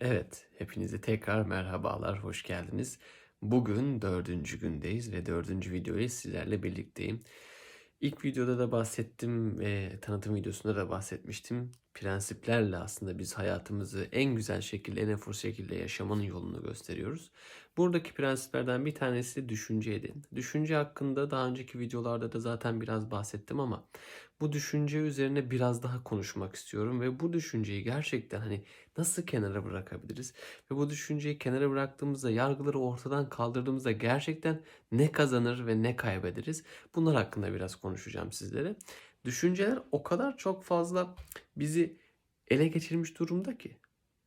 Evet, hepinize tekrar merhabalar, hoş geldiniz. Bugün dördüncü gündeyiz ve dördüncü videoyu sizlerle birlikteyim. İlk videoda da bahsettim ve tanıtım videosunda da bahsetmiştim. Prensiplerle aslında biz hayatımızı en güzel şekilde, en efor şekilde yaşamanın yolunu gösteriyoruz. Buradaki prensiplerden bir tanesi düşünce edin. Düşünce hakkında daha önceki videolarda da zaten biraz bahsettim ama bu düşünce üzerine biraz daha konuşmak istiyorum ve bu düşünceyi gerçekten hani nasıl kenara bırakabiliriz ve bu düşünceyi kenara bıraktığımızda yargıları ortadan kaldırdığımızda gerçekten ne kazanır ve ne kaybederiz bunlar hakkında biraz konuşacağım sizlere. Düşünceler o kadar çok fazla bizi ele geçirmiş durumda ki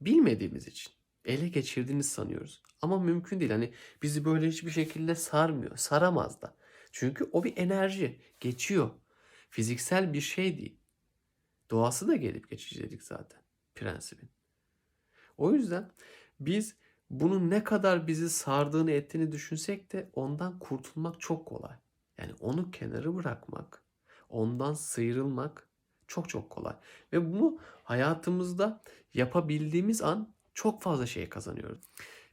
bilmediğimiz için ele geçirdiğini sanıyoruz. Ama mümkün değil. Hani bizi böyle hiçbir şekilde sarmıyor. Saramaz da. Çünkü o bir enerji. Geçiyor. Fiziksel bir şey değil. Doğası da gelip geçici dedik zaten prensibin. O yüzden biz bunun ne kadar bizi sardığını ettiğini düşünsek de ondan kurtulmak çok kolay. Yani onu kenarı bırakmak, ondan sıyrılmak çok çok kolay. Ve bunu hayatımızda yapabildiğimiz an çok fazla şey kazanıyoruz.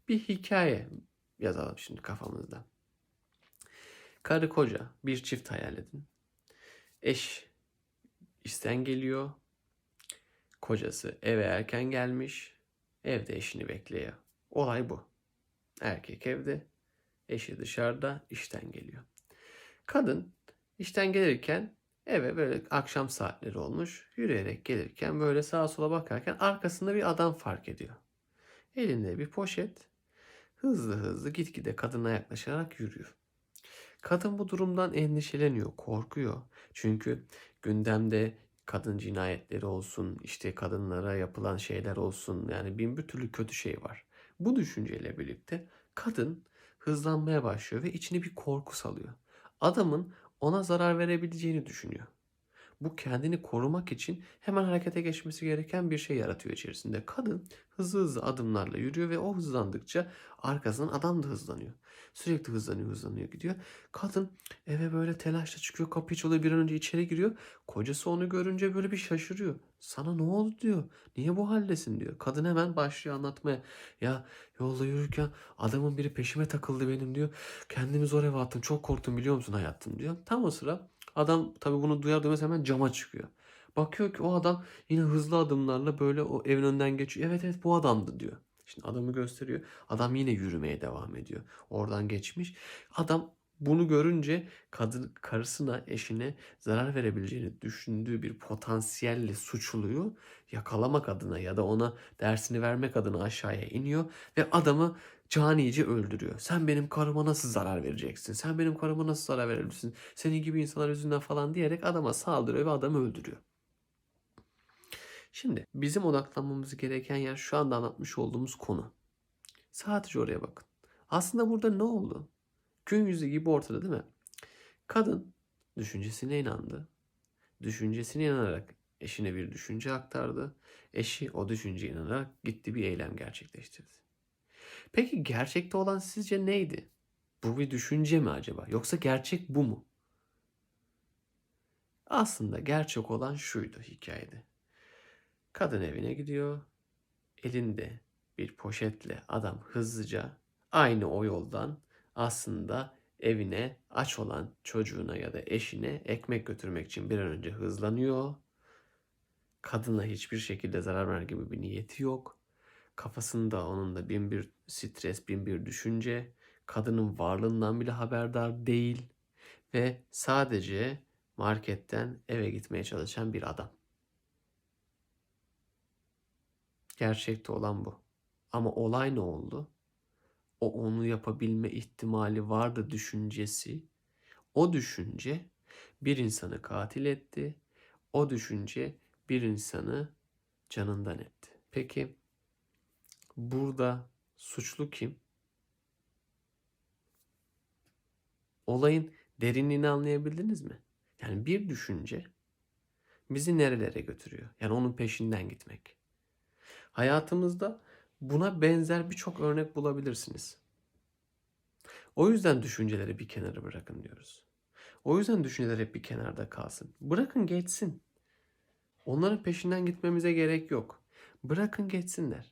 Bir hikaye yazalım şimdi kafamızda. Karı koca bir çift hayal edin. Eş işten geliyor. Kocası eve erken gelmiş. Evde eşini bekliyor. Olay bu. Erkek evde, eşi dışarıda işten geliyor. Kadın işten gelirken eve böyle akşam saatleri olmuş. Yürüyerek gelirken böyle sağa sola bakarken arkasında bir adam fark ediyor. Elinde bir poşet. Hızlı hızlı gitgide kadına yaklaşarak yürüyor. Kadın bu durumdan endişeleniyor, korkuyor. Çünkü gündemde kadın cinayetleri olsun, işte kadınlara yapılan şeyler olsun yani bin bir türlü kötü şey var. Bu düşünceyle birlikte kadın hızlanmaya başlıyor ve içine bir korku salıyor. Adamın ona zarar verebileceğini düşünüyor. Bu kendini korumak için hemen harekete geçmesi gereken bir şey yaratıyor içerisinde. Kadın hızlı hızlı adımlarla yürüyor ve o hızlandıkça arkasından adam da hızlanıyor. Sürekli hızlanıyor hızlanıyor gidiyor. Kadın eve böyle telaşla çıkıyor kapıyı çalıyor bir an önce içeri giriyor. Kocası onu görünce böyle bir şaşırıyor. Sana ne oldu diyor. Niye bu haldesin diyor. Kadın hemen başlıyor anlatmaya. Ya yolda yürürken adamın biri peşime takıldı benim diyor. Kendimi zor eve attım çok korktum biliyor musun hayatım diyor. Tam o sıra adam tabii bunu duyar duymaz hemen cama çıkıyor. Bakıyor ki o adam yine hızlı adımlarla böyle o evin önünden geçiyor. Evet evet bu adamdı diyor. Şimdi adamı gösteriyor. Adam yine yürümeye devam ediyor. Oradan geçmiş. Adam bunu görünce kadın karısına, eşine zarar verebileceğini düşündüğü bir potansiyelle suçluyor. Yakalamak adına ya da ona dersini vermek adına aşağıya iniyor ve adamı canice öldürüyor. Sen benim karıma nasıl zarar vereceksin? Sen benim karıma nasıl zarar verebilirsin? Senin gibi insanlar yüzünden falan diyerek adama saldırıyor ve adamı öldürüyor. Şimdi bizim odaklanmamız gereken yer şu anda anlatmış olduğumuz konu. Sadece oraya bakın. Aslında burada ne oldu? Gün yüzü gibi ortada değil mi? Kadın düşüncesine inandı. Düşüncesine inanarak eşine bir düşünce aktardı. Eşi o düşünceye inanarak gitti bir eylem gerçekleştirdi. Peki gerçekte olan sizce neydi? Bu bir düşünce mi acaba? Yoksa gerçek bu mu? Aslında gerçek olan şuydu hikayede. Kadın evine gidiyor. Elinde bir poşetle adam hızlıca aynı o yoldan aslında evine aç olan çocuğuna ya da eşine ekmek götürmek için bir an önce hızlanıyor. Kadına hiçbir şekilde zarar vermek gibi bir niyeti yok. Kafasında onun da bin bir stres, bin bir düşünce. Kadının varlığından bile haberdar değil. Ve sadece marketten eve gitmeye çalışan bir adam. Gerçekte olan bu. Ama olay ne oldu? O onu yapabilme ihtimali vardı düşüncesi. O düşünce bir insanı katil etti. O düşünce bir insanı canından etti. Peki burada suçlu kim? Olayın derinliğini anlayabildiniz mi? Yani bir düşünce bizi nerelere götürüyor? Yani onun peşinden gitmek. Hayatımızda buna benzer birçok örnek bulabilirsiniz. O yüzden düşünceleri bir kenara bırakın diyoruz. O yüzden düşünceler hep bir kenarda kalsın. Bırakın geçsin. Onların peşinden gitmemize gerek yok. Bırakın geçsinler.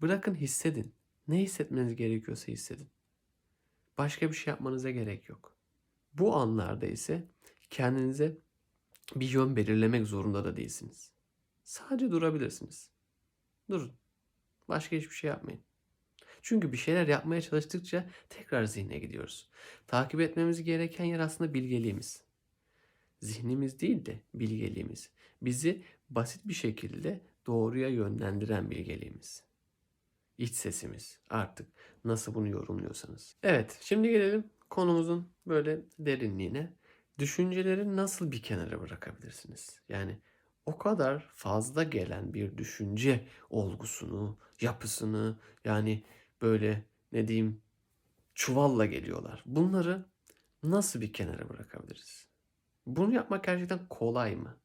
Bırakın hissedin. Ne hissetmeniz gerekiyorsa hissedin. Başka bir şey yapmanıza gerek yok. Bu anlarda ise kendinize bir yön belirlemek zorunda da değilsiniz. Sadece durabilirsiniz. Durun. Başka hiçbir şey yapmayın. Çünkü bir şeyler yapmaya çalıştıkça tekrar zihne gidiyoruz. Takip etmemiz gereken yer aslında bilgeliğimiz. Zihnimiz değil de bilgeliğimiz. Bizi basit bir şekilde doğruya yönlendiren bilgeliğimiz. İç sesimiz artık nasıl bunu yorumluyorsanız. Evet şimdi gelelim konumuzun böyle derinliğine. Düşünceleri nasıl bir kenara bırakabilirsiniz? Yani o kadar fazla gelen bir düşünce olgusunu, yapısını yani böyle ne diyeyim çuvalla geliyorlar. Bunları nasıl bir kenara bırakabiliriz? Bunu yapmak gerçekten kolay mı?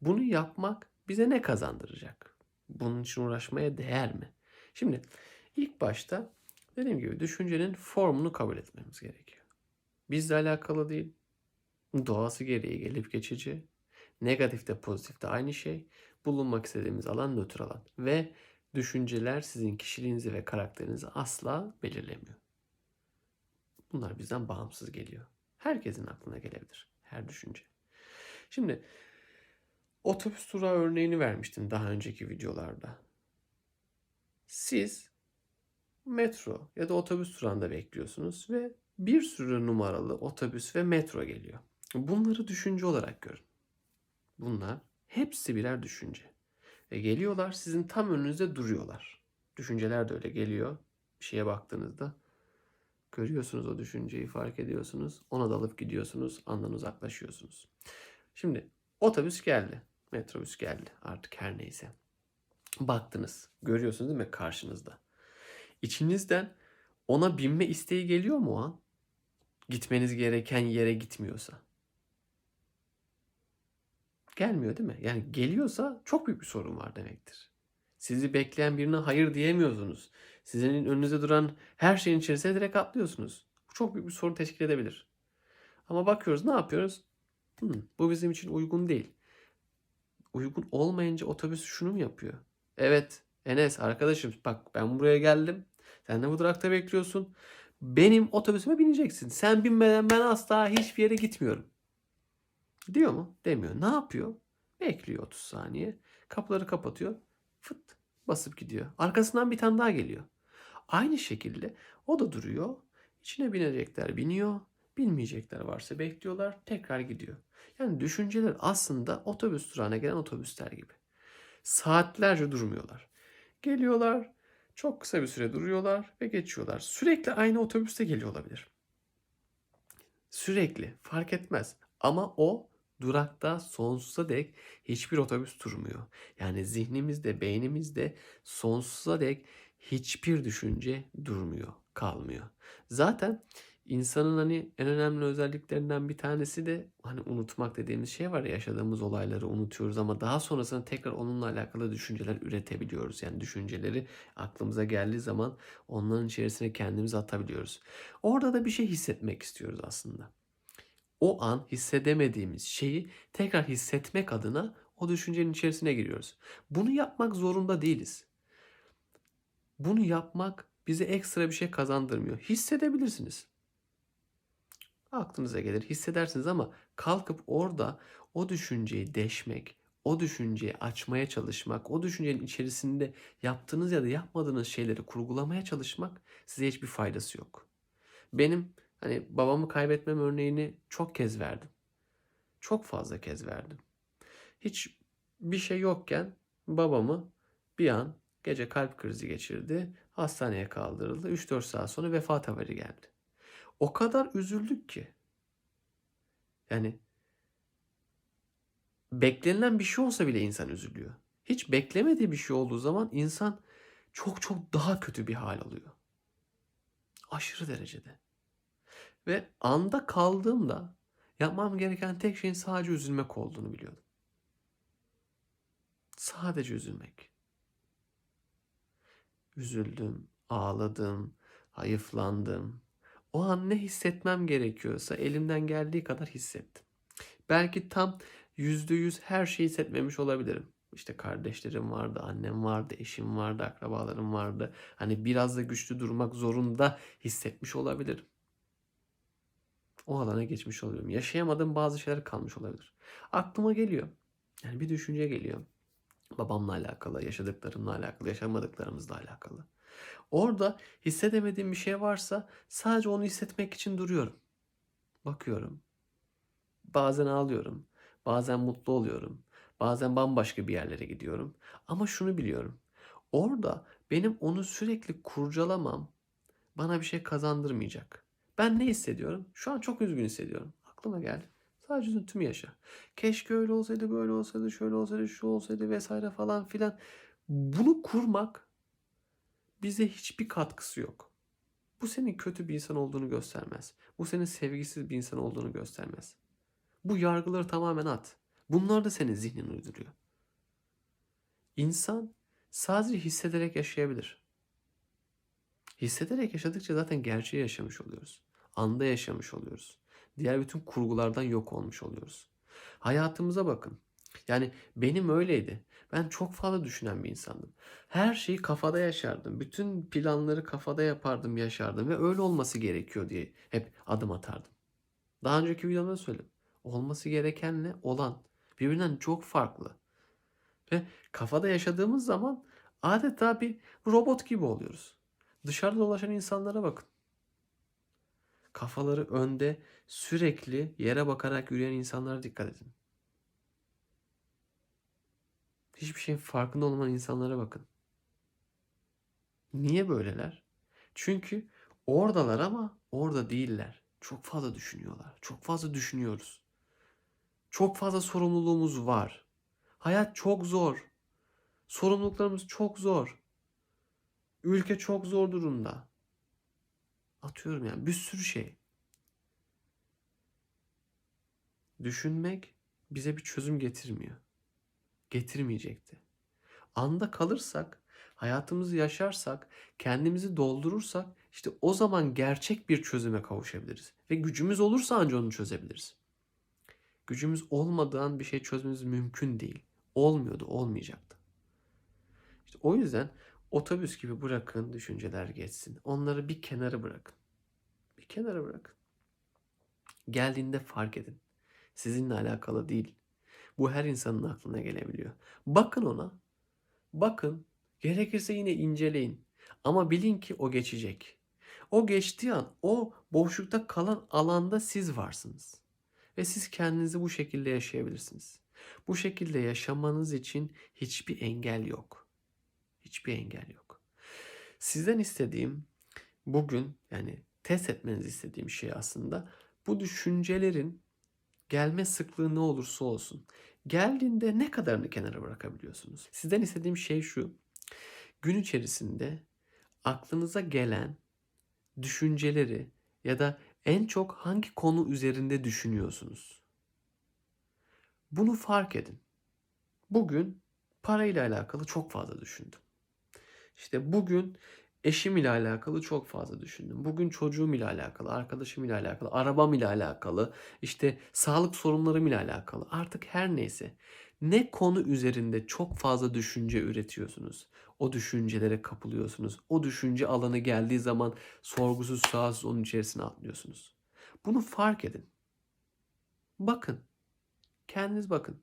Bunu yapmak bize ne kazandıracak? Bunun için uğraşmaya değer mi? Şimdi ilk başta dediğim gibi düşüncenin formunu kabul etmemiz gerekiyor. Bizle alakalı değil. Doğası gereği gelip geçici. Negatif de pozitif de aynı şey. Bulunmak istediğimiz alan nötr alan. Ve düşünceler sizin kişiliğinizi ve karakterinizi asla belirlemiyor. Bunlar bizden bağımsız geliyor. Herkesin aklına gelebilir. Her düşünce. Şimdi otobüs durağı örneğini vermiştim daha önceki videolarda. Siz metro ya da otobüs durağında bekliyorsunuz ve bir sürü numaralı otobüs ve metro geliyor. Bunları düşünce olarak görün. Bunlar hepsi birer düşünce. Ve geliyorlar sizin tam önünüzde duruyorlar. Düşünceler de öyle geliyor. Bir şeye baktığınızda görüyorsunuz o düşünceyi fark ediyorsunuz. Ona dalıp gidiyorsunuz. Andan uzaklaşıyorsunuz. Şimdi otobüs geldi. Metrobüs geldi. Artık her neyse. Baktınız. Görüyorsunuz değil mi karşınızda. İçinizden ona binme isteği geliyor mu o an? Gitmeniz gereken yere gitmiyorsa. Gelmiyor değil mi? Yani geliyorsa çok büyük bir sorun var demektir. Sizi bekleyen birine hayır diyemiyorsunuz. Sizin önünüze duran her şeyin içerisine direkt atlıyorsunuz. Bu çok büyük bir sorun teşkil edebilir. Ama bakıyoruz ne yapıyoruz? Hmm, bu bizim için uygun değil. Uygun olmayınca otobüs şunu mu yapıyor? Evet Enes arkadaşım bak ben buraya geldim. Sen de bu durakta bekliyorsun. Benim otobüsüme bineceksin. Sen binmeden ben asla hiçbir yere gitmiyorum. Diyor mu? Demiyor. Ne yapıyor? Bekliyor 30 saniye. Kapıları kapatıyor. Fıt basıp gidiyor. Arkasından bir tane daha geliyor. Aynı şekilde o da duruyor. İçine binecekler biniyor. Binmeyecekler varsa bekliyorlar. Tekrar gidiyor. Yani düşünceler aslında otobüs durağına gelen otobüsler gibi. Saatlerce durmuyorlar. Geliyorlar, çok kısa bir süre duruyorlar ve geçiyorlar. Sürekli aynı otobüste geliyor olabilir. Sürekli fark etmez. Ama o durakta sonsuza dek hiçbir otobüs durmuyor. Yani zihnimizde, beynimizde sonsuza dek hiçbir düşünce durmuyor, kalmıyor. Zaten insanın hani en önemli özelliklerinden bir tanesi de hani unutmak dediğimiz şey var ya yaşadığımız olayları unutuyoruz ama daha sonrasında tekrar onunla alakalı düşünceler üretebiliyoruz. Yani düşünceleri aklımıza geldiği zaman onların içerisine kendimizi atabiliyoruz. Orada da bir şey hissetmek istiyoruz aslında o an hissedemediğimiz şeyi tekrar hissetmek adına o düşüncenin içerisine giriyoruz. Bunu yapmak zorunda değiliz. Bunu yapmak bize ekstra bir şey kazandırmıyor. Hissedebilirsiniz. Aklınıza gelir, hissedersiniz ama kalkıp orada o düşünceyi deşmek, o düşünceyi açmaya çalışmak, o düşüncenin içerisinde yaptığınız ya da yapmadığınız şeyleri kurgulamaya çalışmak size hiçbir faydası yok. Benim Hani babamı kaybetmem örneğini çok kez verdim. Çok fazla kez verdim. Hiç bir şey yokken babamı bir an gece kalp krizi geçirdi. Hastaneye kaldırıldı. 3-4 saat sonra vefat haberi geldi. O kadar üzüldük ki. Yani beklenilen bir şey olsa bile insan üzülüyor. Hiç beklemediği bir şey olduğu zaman insan çok çok daha kötü bir hal alıyor. Aşırı derecede. Ve anda kaldığımda yapmam gereken tek şeyin sadece üzülmek olduğunu biliyordum. Sadece üzülmek. Üzüldüm, ağladım, hayıflandım. O an ne hissetmem gerekiyorsa elimden geldiği kadar hissettim. Belki tam yüzde yüz her şeyi hissetmemiş olabilirim. İşte kardeşlerim vardı, annem vardı, eşim vardı, akrabalarım vardı. Hani biraz da güçlü durmak zorunda hissetmiş olabilirim. O alana geçmiş oluyorum. Yaşayamadığım bazı şeyler kalmış olabilir. Aklıma geliyor. Yani bir düşünce geliyor. Babamla alakalı, yaşadıklarımla alakalı, yaşamadıklarımızla alakalı. Orada hissedemediğim bir şey varsa sadece onu hissetmek için duruyorum. Bakıyorum. Bazen ağlıyorum. Bazen mutlu oluyorum. Bazen bambaşka bir yerlere gidiyorum. Ama şunu biliyorum. Orada benim onu sürekli kurcalamam bana bir şey kazandırmayacak. Ben ne hissediyorum? Şu an çok üzgün hissediyorum. Aklıma geldi. Sadece üzüntümü yaşa. Keşke öyle olsaydı, böyle olsaydı, şöyle olsaydı, şu olsaydı vesaire falan filan. Bunu kurmak bize hiçbir katkısı yok. Bu senin kötü bir insan olduğunu göstermez. Bu senin sevgisiz bir insan olduğunu göstermez. Bu yargıları tamamen at. Bunlar da senin zihnin uyduruyor. İnsan sadece hissederek yaşayabilir. Hissederek yaşadıkça zaten gerçeği yaşamış oluyoruz. Anda yaşamış oluyoruz. Diğer bütün kurgulardan yok olmuş oluyoruz. Hayatımıza bakın. Yani benim öyleydi. Ben çok fazla düşünen bir insandım. Her şeyi kafada yaşardım. Bütün planları kafada yapardım, yaşardım ve öyle olması gerekiyor diye hep adım atardım. Daha önceki videomda söyledim. Olması gerekenle olan birbirinden çok farklı. Ve kafada yaşadığımız zaman adeta bir robot gibi oluyoruz. Dışarıda dolaşan insanlara bakın. Kafaları önde sürekli yere bakarak yürüyen insanlara dikkat edin. Hiçbir şeyin farkında olmayan insanlara bakın. Niye böyleler? Çünkü oradalar ama orada değiller. Çok fazla düşünüyorlar. Çok fazla düşünüyoruz. Çok fazla sorumluluğumuz var. Hayat çok zor. Sorumluluklarımız çok zor. Ülke çok zor durumda. Atıyorum yani bir sürü şey. Düşünmek bize bir çözüm getirmiyor. Getirmeyecekti. Anda kalırsak, hayatımızı yaşarsak, kendimizi doldurursak işte o zaman gerçek bir çözüme kavuşabiliriz. Ve gücümüz olursa ancak onu çözebiliriz. Gücümüz olmadan bir şey çözmemiz mümkün değil. Olmuyordu, olmayacaktı. İşte o yüzden otobüs gibi bırakın düşünceler geçsin. Onları bir kenara bırakın. Bir kenara bırakın. Geldiğinde fark edin. Sizinle alakalı değil. Bu her insanın aklına gelebiliyor. Bakın ona. Bakın. Gerekirse yine inceleyin. Ama bilin ki o geçecek. O geçtiği an o boşlukta kalan alanda siz varsınız. Ve siz kendinizi bu şekilde yaşayabilirsiniz. Bu şekilde yaşamanız için hiçbir engel yok. Hiçbir engel yok. Sizden istediğim bugün yani test etmenizi istediğim şey aslında bu düşüncelerin gelme sıklığı ne olursa olsun. Geldiğinde ne kadarını kenara bırakabiliyorsunuz? Sizden istediğim şey şu. Gün içerisinde aklınıza gelen düşünceleri ya da en çok hangi konu üzerinde düşünüyorsunuz? Bunu fark edin. Bugün parayla alakalı çok fazla düşündüm. İşte bugün eşim ile alakalı çok fazla düşündüm. Bugün çocuğum ile alakalı, arkadaşım ile alakalı, arabam ile alakalı, işte sağlık sorunlarım ile alakalı. Artık her neyse. Ne konu üzerinde çok fazla düşünce üretiyorsunuz? O düşüncelere kapılıyorsunuz. O düşünce alanı geldiği zaman sorgusuz sualsiz onun içerisine atlıyorsunuz. Bunu fark edin. Bakın. Kendiniz bakın.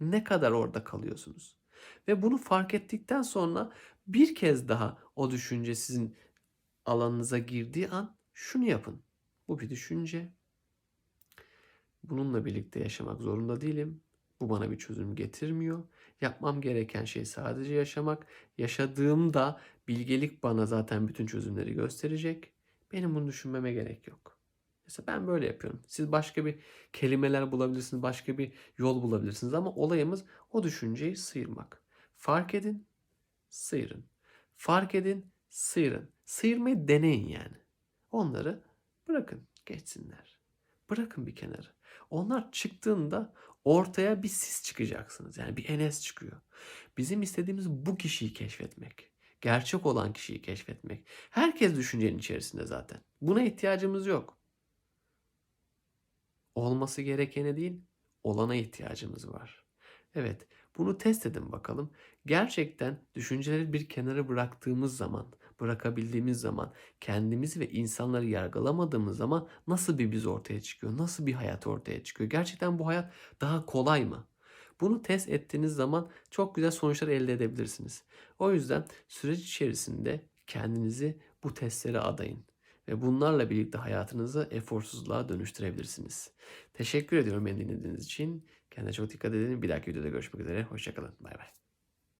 Ne kadar orada kalıyorsunuz? Ve bunu fark ettikten sonra bir kez daha o düşünce sizin alanınıza girdiği an şunu yapın. Bu bir düşünce. Bununla birlikte yaşamak zorunda değilim. Bu bana bir çözüm getirmiyor. Yapmam gereken şey sadece yaşamak. Yaşadığımda bilgelik bana zaten bütün çözümleri gösterecek. Benim bunu düşünmeme gerek yok. Mesela ben böyle yapıyorum. Siz başka bir kelimeler bulabilirsiniz, başka bir yol bulabilirsiniz ama olayımız o düşünceyi sıyırmak. Fark edin, sıyırın. Fark edin, sıyırın. Sıyırmayı deneyin yani. Onları bırakın geçsinler. Bırakın bir kenara. Onlar çıktığında ortaya bir siz çıkacaksınız. Yani bir Enes çıkıyor. Bizim istediğimiz bu kişiyi keşfetmek. Gerçek olan kişiyi keşfetmek. Herkes düşüncenin içerisinde zaten. Buna ihtiyacımız yok. Olması gerekene değil, olana ihtiyacımız var. Evet, bunu test edin bakalım. Gerçekten düşünceleri bir kenara bıraktığımız zaman, bırakabildiğimiz zaman, kendimizi ve insanları yargılamadığımız zaman nasıl bir biz ortaya çıkıyor? Nasıl bir hayat ortaya çıkıyor? Gerçekten bu hayat daha kolay mı? Bunu test ettiğiniz zaman çok güzel sonuçlar elde edebilirsiniz. O yüzden süreç içerisinde kendinizi bu testlere adayın ve bunlarla birlikte hayatınızı eforsuzluğa dönüştürebilirsiniz. Teşekkür ediyorum beni dinlediğiniz için. Kendinize çok dikkat edin. Bir dahaki videoda görüşmek üzere. Hoşçakalın. Bay bay.